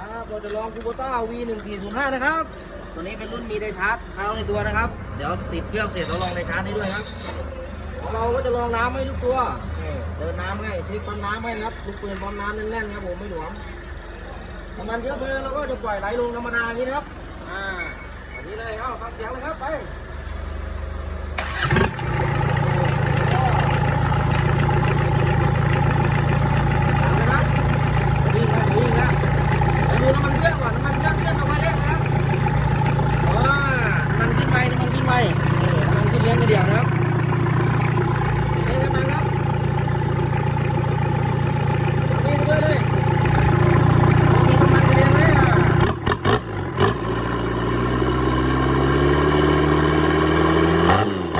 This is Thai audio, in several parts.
ครับเราจะลองคูโบต้า V1405 นะครับ ตัวนี้เป็นรุ่นมีไดชาร์จเข้าในตัวนะครับ เดี๋ยวติดเครื่องเสร็จเราลองไดชาร์จให้ด้วยครับ เราก็จะลองน้ำให้ทุกตัวนี่เดินน้ำให้เช็คปั๊มน้ำให้ครับลูกปืนปั๊มน้ำแน่นๆครับผมไม่หลวมน้ำมันเชื้อเพลิงเราก็จะปล่อยไหลลงธรรมดาอย่างนี้นะครับ อ่าแบบนี้เลยเอาฟังเสียงเลยครับไป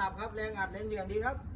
ดันไม่มีหัวครับไปเวลาดับครับแรงอัดแรงเหวี่ยงดีครับ